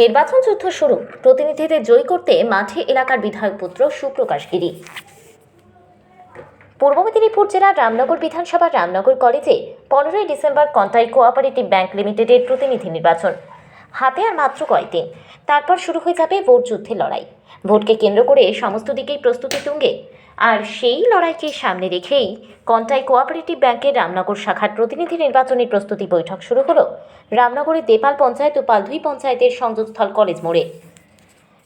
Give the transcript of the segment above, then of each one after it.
নির্বাচন যুদ্ধ শুরু। প্রতিনিধিদের জয়ী করতে মাঠে এলাকার বিধায়ক পুত্র সুপ্রকাশ গিরি। পূর্ব মেদিনীপুর জেলার রামনগর বিধানসভার রামনগর কলেজে পনেরোই ডিসেম্বর কন্টাই কোঅপারেটিভ ব্যাংক লিমিটেডের প্রতিনিধি নির্বাচন। হাতে আর মাত্র কয়েকদিন তারপর শুরু হয়ে যাবে ভোট যুদ্ধের লড়াই। ভোটকে কেন্দ্র করে সমস্ত দিকেই প্রস্তুতি তুঙ্গে। আর সেই লড়াইকে সামনে রেখেই কন্টাই কোঅপারেটিভ ব্যাংকের রামনগর শাখার প্রতিনিধি নির্বাচনের প্রস্তুতি বৈঠক শুরু হলো। রামনগরের দেপাল পঞ্চায়েত ও পালধুই পঞ্চায়েতের সংযোগস্থল কলেজ মোড়ে।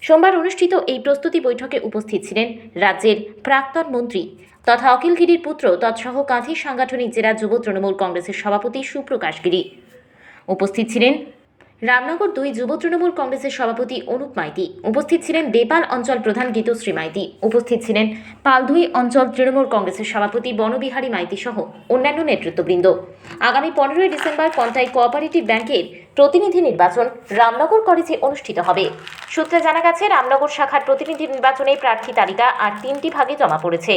সোমবার অনুষ্ঠিত এই প্রস্তুতি বৈঠকে উপস্থিত ছিলেন রাজ্যের প্রাক্তন মন্ত্রী তথা অখিলগিরির পুত্র তৎসহ কাঁথি সাংগঠনিক জেলা যুব তৃণমূল কংগ্রেসের সভাপতি সুপ্রকাশ গিরি। উপস্থিত ছিলেন রামনগর দুই যুব তৃণমূল কংগ্রেসের সভাপতি অনুপ মাইতি। উপস্থিত ছিলেন দেপাল অঞ্চল প্রধান গীতশ্রী মাইতি উপস্থিত ছিলেন পালধুই অঞ্চল তৃণমূল কংগ্রেসের সভাপতি বনবিহারী মাইতি সহ অন্যান্য নেতৃত্ববৃন্দ। আগামী পনেরোই ডিসেম্বর কন্টাই কোঅপারেটিভ ব্যাংকের প্রতিনিধি নির্বাচন রামনগর কলেজে অনুষ্ঠিত হবে। সূত্রে জানা গেছে, রামনগর শাখার প্রতিনিধি নির্বাচনে প্রার্থী তালিকা আর তিনটি ভাগে জমা পড়েছে।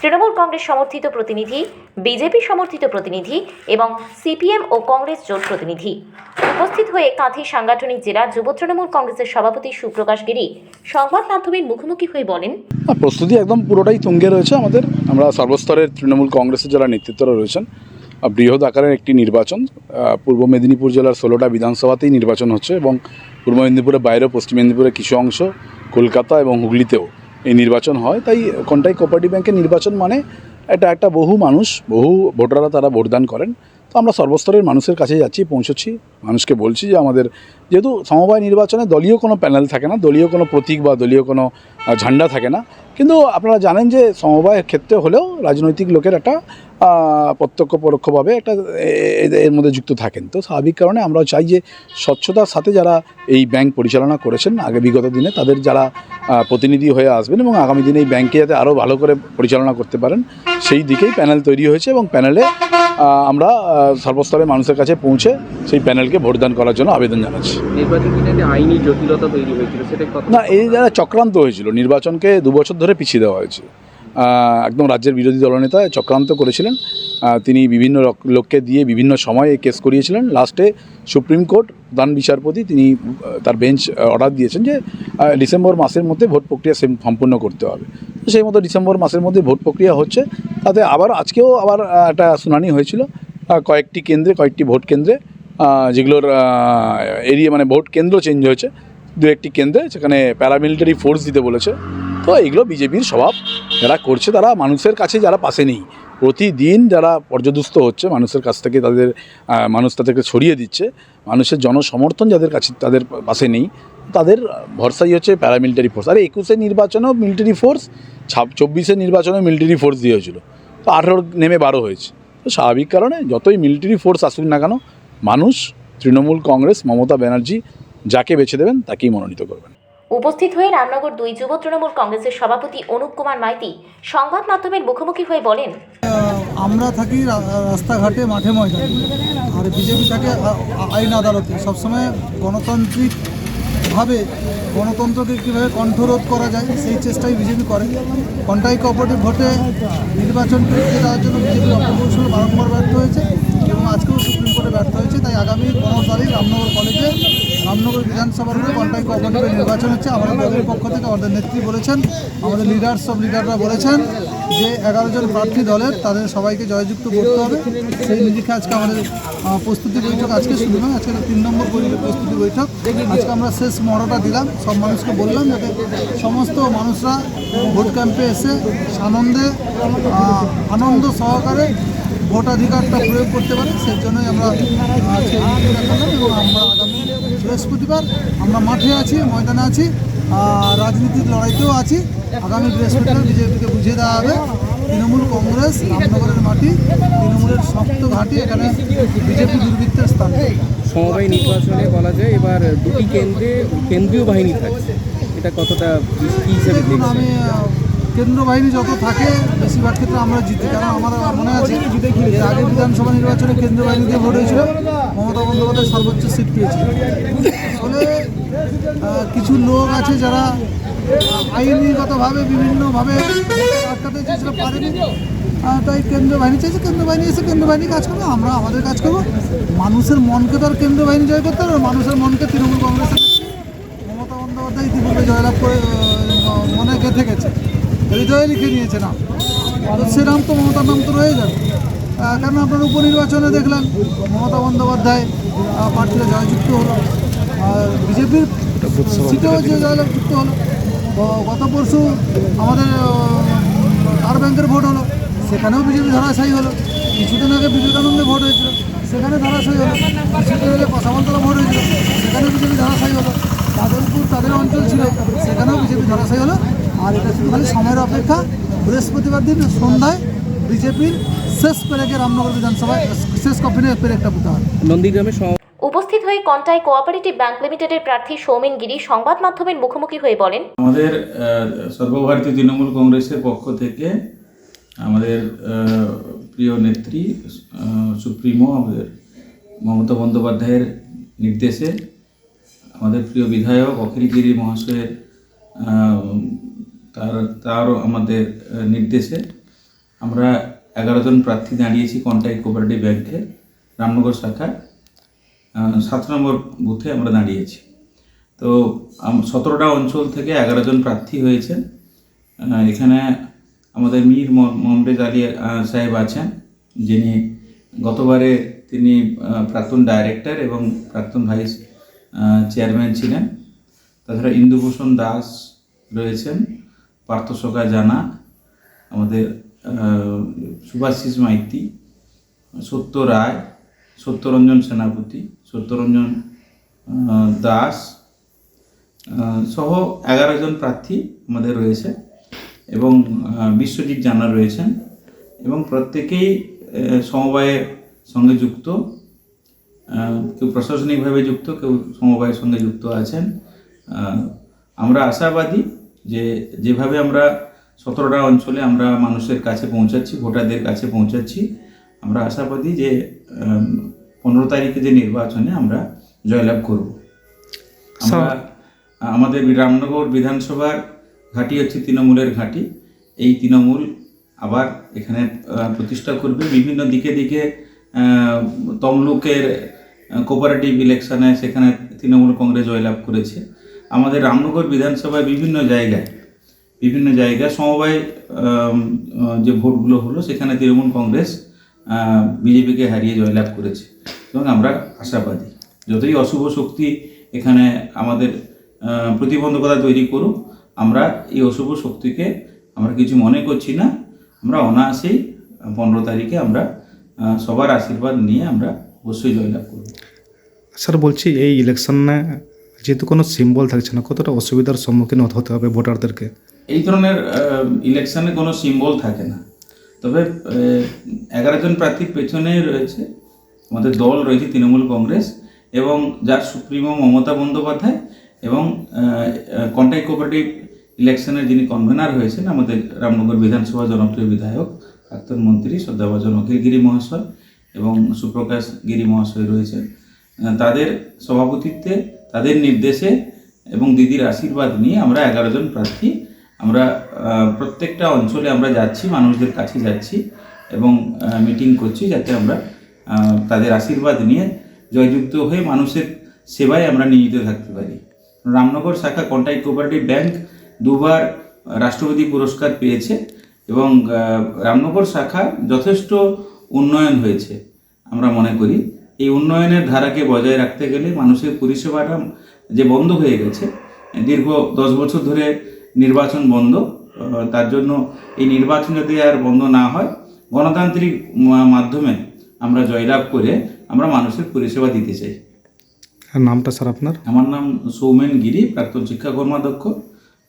তৃণমূল কংগ্রেস সমর্থিত প্রতিনিধি, বিজেপি সমর্থিত প্রতিনিধি এবং সিপিএম ও কংগ্রেস জোট প্রতিনিধি। উপস্থিত হয়ে কাঁথি সাংগঠনিক জেলা যুব তৃণমূল কংগ্রেসের সভাপতি সুপ্রকাশ গিরি সংবাদ মাধ্যমের মুখোমুখি হয়ে বলেন প্রস্তুতি একদম পুরোটাই তুঙ্গে রয়েছে আমাদের। আমরা সর্বস্তরের তৃণমূল কংগ্রেসের যারা নেতৃত্বরা রয়েছেন বৃহৎ আকারের একটি নির্বাচন পূর্ব মেদিনীপুর জেলার ষোলোটা বিধানসভাতেই নির্বাচন হচ্ছে এবং পূর্ব মেদিনীপুরের বাইরেও পশ্চিম মেদিনীপুরের কিছু অংশ, কলকাতা এবং হুগলিতেও এই নির্বাচন হয়। তাই কোনটাই কোপারেটিভ ব্যাংকের নির্বাচন মানে এটা একটা বহু মানুষ, বহু ভোটাররা তারা ভোটদান করেন। তো আমরা সর্বস্তরের মানুষের কাছে যাচ্ছি পৌঁছচ্ছি মানুষকে বলছি যে আমাদের যেহেতু সমবায় নির্বাচনে দলীয় কোনো প্যানেল থাকে না দলীয় কোনো প্রতীক বা দলীয় কোনো ঝান্ডা থাকে না। কিন্তু আপনারা জানেন যে সমবায়ের ক্ষেত্রে হলেও রাজনৈতিক লোকের একটা প্রত্যক্ষ পরোক্ষভাবে একটা এর মধ্যে যুক্ত থাকেন। তো স্বাভাবিক কারণে আমরাও চাই যে স্বচ্ছতার সাথে যারা এই ব্যাংক পরিচালনা করেছেন আগে বিগত দিনে তাদের যারা প্রতিনিধি হয়ে আসবেন এবং আগামী দিনে এই ব্যাংকে যাতে আরও ভালো করে পরিচালনা করতে পারেন সেই দিকেই প্যানেল তৈরি হয়েছে এবং প্যানেলে আমরা আহ, সর্বস্তরের মানুষের কাছে পৌঁছে সেই প্যানেলকে ভোটদান করার জন্য আবেদন জানাচ্ছি। নির্বাচন দিনে আইনি না, এই যারা চক্রান্ত হয়েছিল। নির্বাচনকে দু বছর ধরে পিছিয়ে দেওয়া হয়েছে। একদম রাজ্যের বিরোধী দলনেতা চক্রান্ত করেছিলেন। তিনি বিভিন্ন লোককে দিয়ে বিভিন্ন সময়ে কেস করিয়েছিলেন। লাস্টে সুপ্রিম কোর্ট প্রধান বিচারপতি তিনি তার বেঞ্চ অর্ডার দিয়েছেন যে ডিসেম্বর মাসের মধ্যে ভোট প্রক্রিয়া সেম সম্পূর্ণ করতে হবে। তো সেই মতো ডিসেম্বর মাসের মধ্যে ভোট প্রক্রিয়া হচ্ছে। তাতে আবার আজকেও আবার একটা শুনানি হয়েছিল। কয়েকটি কেন্দ্রে, কয়েকটি ভোট কেন্দ্রে যেগুলোর এরিয়া মানে ভোট কেন্দ্র চেঞ্জ হয়েছে। দু একটি কেন্দ্রে সেখানে প্যারামিলিটারি ফোর্স দিতে বলেছে। তো এগুলো বিজেপির স্বভাব। যারা করছে তারা মানুষের কাছে যারা পাশে নেই। প্রতিদিন যারা পর্যদুস্ত হচ্ছে, মানুষের কাছ থেকে তাদের মানুষ তাদেরকে ছড়িয়ে দিচ্ছে। মানুষের জনসমর্থন যাদের কাছে, তাদের পাশে নেই, তাদের ভরসাই হচ্ছে প্যারামিলিটারি ফোর্স আর একুশে নির্বাচনেও মিলিটারি ফোর্স ছাব চব্বিশের নির্বাচনেও মিলিটারি ফোর্স দিয়ে হয়েছিল তো আঠেরো, নেমে বারো হয়েছে। তো স্বাভাবিক কারণে যতই মিলিটারি ফোর্স আসুক না কেন মানুষ তৃণমূল কংগ্রেস মমতা ব্যানার্জি যাকে বেছে দেবেন তাকেই মনোনীত করবেন। উপস্থিত হয়ে রামনগর দুই যুব তৃণমূল কংগ্রেসের সভাপতি অনুপ কুমার মাইতি সংবাদ মাধ্যমের মুখোমুখি হয়ে বলেন আমরা থাকি রাস্তাঘাটে মাঠে ময়দানে। আর বিজেপি থাকে আইন আদালতে। সবসময় গণতান্ত্রিকভাবে গণতন্ত্রকে কীভাবে কণ্ঠরোধ করা যায় সেই চেষ্টাই বিজেপি করে। কন্টাই কোঅপারেটিভ ভোটে নির্বাচনকে এগিয়ে দেওয়ার জন্য বিজেপি অপকৌশল বারংবার ব্যর্থ হয়েছে। আজকেও সুপ্রিম কোর্টে ব্যর্থ হয়েছে, তাই আগামী পনেরো তারিখ রামনগর কলেজে রামনগর বিধানসভার হয়ে কন্টাই কোঅপারেটিভের নির্বাচন হচ্ছে। আমাদের দলের পক্ষ থেকে আমাদের নেত্রী বলেছেন, আমাদের লিডার্স সব লিডাররা বলেছেন যে এগারো জন প্রার্থী দলের তাদের সবাইকে জয়যুক্ত করতে হবে। সেই নিরিখে আজকে আমাদের প্রস্তুতি বৈঠক আজকে শুরু নয় আজকে তিন নম্বর পরি- প্রস্তুতি বৈঠক। আজকে আমরা শেষ মহড়াটা দিলাম। সব মানুষকে বললাম যাতে সমস্ত মানুষরা ভোট ক্যাম্পে এসে আনন্দে আনন্দ সহকারে ভোটাধিকারটা প্রয়োগ করতে পারে সেই জন্যই আমরা আজকে এবং আমরা আগামী বৃহস্পতিবার আমরা মাঠে আছি ময়দানে আছি রাজনীতির লড়াইতেও আছি। আগামী বৃহস্পতিবার বিজেপিকে বুঝিয়ে দেওয়া হবে তৃণমূল কংগ্রেস রামনগরের মাটি তৃণমূলের শক্ত ঘাঁটি এখানে বিজেপি দুর্বৃত্তের স্থান। সমবায় নির্বাচনে বলা যায় এবার দুটি কেন্দ্রে কেন্দ্রীয় বাহিনী থাকছে। এটা কতটা আমি কেন্দ্র বাহিনী যত থাকে বেশিরভাগ ক্ষেত্রে আমরা জিতি কারণ আমার মনে আছে এর আগে বিধানসভা নির্বাচনে কেন্দ্র বাহিনী দিয়ে ভোট হয়েছিল মমতা বন্দ্যোপাধ্যায় সর্বোচ্চ সিট পেয়েছিল। ফলে কিছু লোক আছে যারা আইনিগতভাবে বিভিন্নভাবে আটকাতে চেয়েছিল পারেনি। তাই কেন্দ্র বাহিনী চাইছে কেন্দ্র বাহিনী এসে কেন্দ্র বাহিনী কাজ করবে আমরা আমাদের কাজ করব। মানুষের মনকে তো আর কেন্দ্র বাহিনী জয় করতে না, মানুষের মনকে তৃণমূল কংগ্রেসের মমতা বন্দ্যোপাধ্যায় ইতিপূর্বে জয়লাভ করে মনে গেঁথে গেছে। হৃদয়ে লিখে নিয়েছে নাম। সে নাম তো মমতার নাম তো রয়ে যাবে কারণ আপনার উপনির্বাচনে দেখলেন, মমতা বন্দ্যোপাধ্যায় প্রার্থীরা জয়যুক্ত হলো। আর বিজেপির সিটেও যে জয়লাভ যুক্ত হলো গত পরশু আমাদের আর ব্যাংকের ভোট হলো। সেখানেও বিজেপি ধারাশায়ী হলো। কিছুদিন আগে বিবেকানন্দে ভোট হয়েছিল। সেখানে ধারাশায়ী হলো। কিছুদিন আগে কষাবন্তলা ভোট হয়েছিল। সেখানেও বিজেপি ধারাশায়ী হলো। তাদেরপুর তাদের অঞ্চল ছিল। সেখানেও বিজেপি ধারাশায়ী হলো। আর এটা শুধু সময়ের অপেক্ষা। বৃহস্পতিবার দিন সন্ধ্যায় বিজেপির শেষ পেরেকে রামনগর বিধানসভায় শেষ কপিনে পেরেকটা পুঁতে হবে নন্দীগ্রামে উপস্থিত হয়ে কন্টাই কোঅপারেটিভ ব্যাংক লিমিটেডের প্রার্থী সৌমেন গিরি সংবাদ মাধ্যমের মুখোমুখি হয়ে বলেন আমাদের সর্বভারতীয় তৃণমূল কংগ্রেসের পক্ষ থেকে আমাদের প্রিয় নেত্রী সুপ্রিমো আমাদের মমতা বন্দ্যোপাধ্যায়ের নির্দেশে আমাদের প্রিয় বিধায়ক অখিলগিরি মহাশয়ের আহ, তার তারও আমাদের নির্দেশে আমরা এগারো জন প্রার্থী দাঁড়িয়েছি কন্টাক্ট কোঅপারেটিভ ব্যাংকে, রামনগর শাখা সাত নম্বর বুথে আমরা দাঁড়িয়েছি। তো সতেরোটা অঞ্চল থেকে এগারো জন প্রার্থী হয়েছেন। এখানে আমাদের মীর মমরেজ আলী সাহেব আছেন, যিনি গতবারে তিনি প্রাক্তন ডাইরেক্টর এবং প্রাক্তন ভাইস চেয়ারম্যান ছিলেন। তাছাড়া ইন্দুভূষণ দাস রয়েছেন। পার্থশোকা জানা আমাদের আহ, সুভাষিস মাইতি সত্য রায় সত্যরঞ্জন সেনাপতি সত্যরঞ্জন দাস সহ এগারো জন প্রার্থী আমাদের রয়েছে এবং বিশ্বজিৎ জানা রয়েছেন এবং প্রত্যেকেই সমবায়ের সঙ্গে যুক্ত কেউ প্রশাসনিকভাবে যুক্ত কেউ সমবায়ের সঙ্গে যুক্ত আছেন। আমরা আশাবাদী যে যেভাবে আমরা সতেরোটা অঞ্চলে আমরা মানুষের কাছে পৌঁছাচ্ছি ভোটারদের কাছে পৌঁছাচ্ছি আমরা আশাবাদী যে পনেরো তারিখে যে নির্বাচনে আমরা জয়লাভ করব। আমরা আমাদের রামনগর বিধানসভার ঘাঁটি হচ্ছে তৃণমূলের ঘাঁটি। এই তৃণমূল আবার এখানে প্রতিষ্ঠা করবে। বিভিন্ন দিকে দিকে তমলুকের কোপারেটিভ ইলেকশনে সেখানে তৃণমূল কংগ্রেস জয়লাভ করেছে। আমাদের রামনগর বিধানসভায় বিভিন্ন জায়গায় বিভিন্ন জায়গায় সমবায় যে ভোটগুলো হলো, সেখানে তৃণমূল কংগ্রেস বিজেপিকে হারিয়ে জয়লাভ করেছে। এবং আমরা আশাবাদী, যতই অশুভ শক্তি এখানে আমাদের প্রতিবন্ধকতা তৈরি করুক, আমরা এই অশুভ শক্তিকে আমরা কিছু মনে করছি না। আমরা অনায়াসেই পনেরো তারিখে আমরা সবার আশীর্বাদ নিয়ে আমরা অবশ্যই জয়লাভ করব। স্যার, বলছি এই ইলেকশনে যেহেতু কোনো সিম্বল থাকছে না, কতটা অসুবিধার সম্মুখীন হতে হবে ভোটারদেরকে? এই ধরনের ইলেকশনে কোনো সিম্বল থাকে না। তবে এগারো জন প্রার্থীর পেছনে রয়েছে আমাদের দল, রয়েছে তৃণমূল কংগ্রেস এবং যার সুপ্রিমো মমতা বন্দ্যোপাধ্যায় এবং কন্টাই কোপারেটিভ ইলেকশনের যিনি কনভেনার হয়েছেন, আমাদের রামনগর বিধানসভা জনপ্রিয় বিধায়ক, প্রাক্তন মন্ত্রী শ্রদ্ধাভাজন অখিলগিরি মহাশয় এবং সুপ্রকাশ গিরি মহাশয় রয়েছেন। তাদের সভাপতিত্বে তাদের নির্দেশে এবং দিদির আশীর্বাদ নিয়ে আমরা এগারো জন প্রার্থী, আমরা প্রত্যেকটা অঞ্চলে আমরা যাচ্ছি, মানুষদের কাছে যাচ্ছি এবং মিটিং করছি যাতে আমরা তাদের আশীর্বাদ নিয়ে জয়যুক্ত হয়ে মানুষের সেবায় আমরা নিয়োজিত থাকতে পারি। রামনগর শাখা কন্টাই কোঅপারেটিভ ব্যাংক দুবার রাষ্ট্রপতি পুরস্কার পেয়েছে এবং রামনগর শাখা যথেষ্ট উন্নয়ন হয়েছে, আমরা মনে করি। এই উন্নয়নের ধারাকে বজায় রাখতে গেলে মানুষের পরিষেবাটা যে বন্ধ হয়ে গেছে দীর্ঘ দশ বছর ধরে নির্বাচন বন্ধ তার জন্য এই নির্বাচন যাতে আর বন্ধ না হয় গণতান্ত্রিক মাধ্যমে আমরা জয়লাভ করে আমরা মানুষের পরিষেবা দিতে চাই। আর নামটা স্যার আপনার? আমার নাম সৌমেন গিরি প্রাক্তন শিক্ষা কর্মাধ্যক্ষ।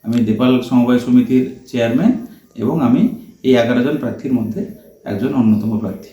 আমি দেপাল সমবায় সমিতির চেয়ারম্যান এবং আমি এই এগারো জন প্রার্থীর মধ্যে একজন অন্যতম প্রার্থী।